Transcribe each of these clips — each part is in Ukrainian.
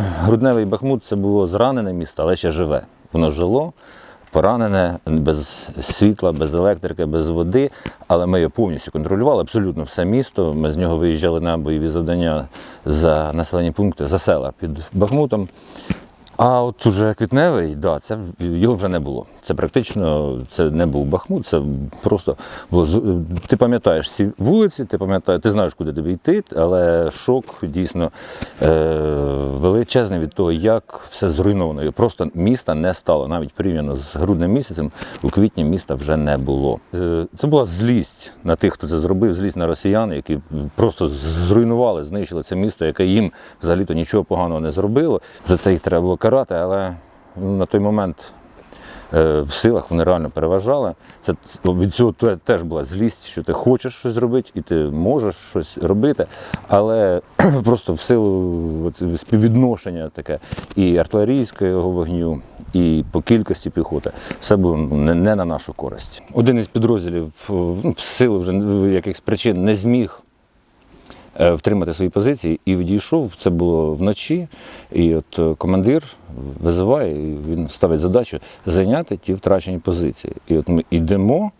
Грудневий Бахмут це було зранене місто, але ще живе. Воно жило, поранене, без світла, без електрики, без води. Але ми його повністю контролювали, абсолютно все місто. Ми з нього виїжджали на бойові завдання за населені пункти, за села під Бахмутом. А от уже квітневий, да, це його вже не було. Це практично це не був Бахмут, це просто було ти пам'ятаєш ці вулиці, ти пам'ятаєш, ти знаєш, куди тобі йти, але шок дійсно е, величезний від того, як все зруйновано. Просто міста не стало. Навіть порівняно з грудним місяцем, у квітні міста вже не було. Е, це була злість на тих, хто це зробив, злість на росіян, які просто зруйнували, знищили це місто, яке їм взагалі-то нічого поганого не зробило. За це їх треба було карати, але на той момент е, в силах вони реально переважали. Це від цього теж була злість, що ти хочеш щось зробити, і ти можеш щось робити, але просто в силу співвідношення таке і артилерійського вогню, і по кількості піхоти, все було не, на нашу користь. Один із підрозділів ну, в силу вже якихось причин не зміг втримати свої позиції і відійшов. Це було вночі. І от е, командир визиває, він ставить задачу зайняти ті втрачені позиції. І от ми йдемо,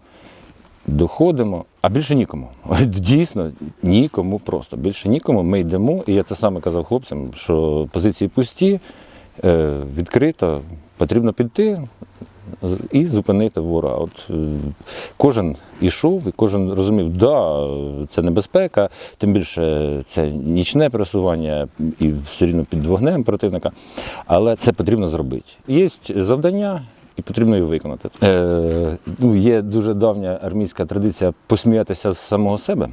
доходимо, а більше нікому. Дійсно, нікому просто. Більше нікому. Ми йдемо, і я це саме казав хлопцям, що позиції пусті, е, відкрито, потрібно піти. І зупинити ворога. От е, кожен ішов, і кожен розумів, да, це небезпека, тим більше це нічне пересування і все рівно під вогнем противника. Але це потрібно зробити. Є завдання, і потрібно його виконати. Е, ну, є дуже давня армійська традиція посміятися з самого себе.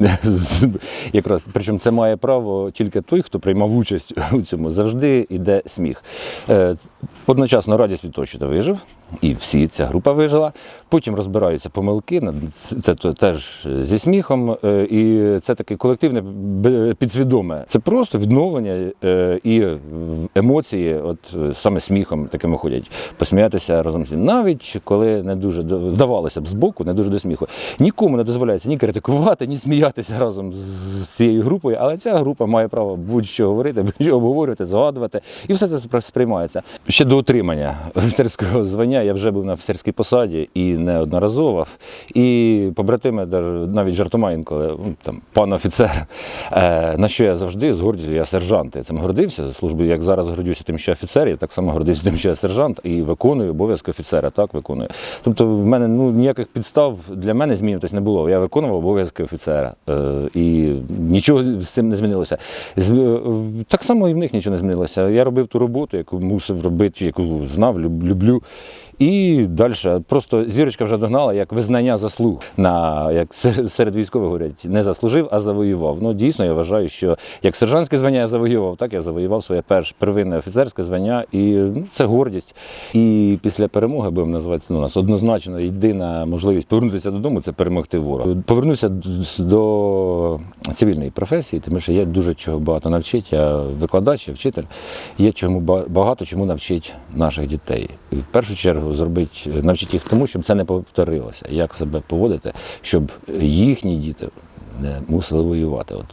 Якраз причому це має право тільки той, хто приймав участь у цьому. Завжди йде сміх. Е, одночасно радість від того, що ти вижив, і всі ця група вижила. Потім розбираються помилки, це теж зі сміхом, е, і це таке колективне підсвідоме. Це просто відновлення е, і емоції, от е, саме сміхом такими ходять, посміятися разом з. Навіть коли не дуже здавалося б збоку, не дуже до сміху. Нікому не дозволяється ні критикувати, ні сміятися разом з- з цією групою, але ця група має право будь-що говорити, будь-що обговорювати, згадувати, і все це сприймається. Ще до отримання офіцерського звання я вже був на офіцерській посаді і неодноразово. І побратими навіть жартома інколи, ну, там, пан офіцер, е, на що я завжди з гордістю, я сержант. Я цим гордився за службу. Як зараз гордюся тим, що офіцер, я так само гордився тим, що я сержант і виконую обов'язки офіцера. Так виконую. Тобто, в мене ну ніяких підстав для мене змінюватись не було. Я виконував обов'язки офіцера. Е, і нічого з цим не змінилося. Е, Так само і в них нічого не змінилося. Я робив ту роботу, яку мусив робити, яку знав, люблю. І далі просто зірочка вже догнала як визнання заслуг на як серед військових говорять, не заслужив, а завоював. Ну дійсно я вважаю, що як сержантське звання я завоював, так я завоював своє перше первинне офіцерське звання, і ну, це гордість. І після перемоги будемо називати ну, у нас однозначно єдина можливість повернутися додому це перемогти ворога. Повернуся до цивільної професії, тому що є дуже чого багато навчить. Я викладач, я вчитель. Є чому ба- багато чому навчить наших дітей. І в першу чергу зробить навчити їх тому, щоб це не повторилося. Як себе поводити, щоб їхні діти не мусили воювати. От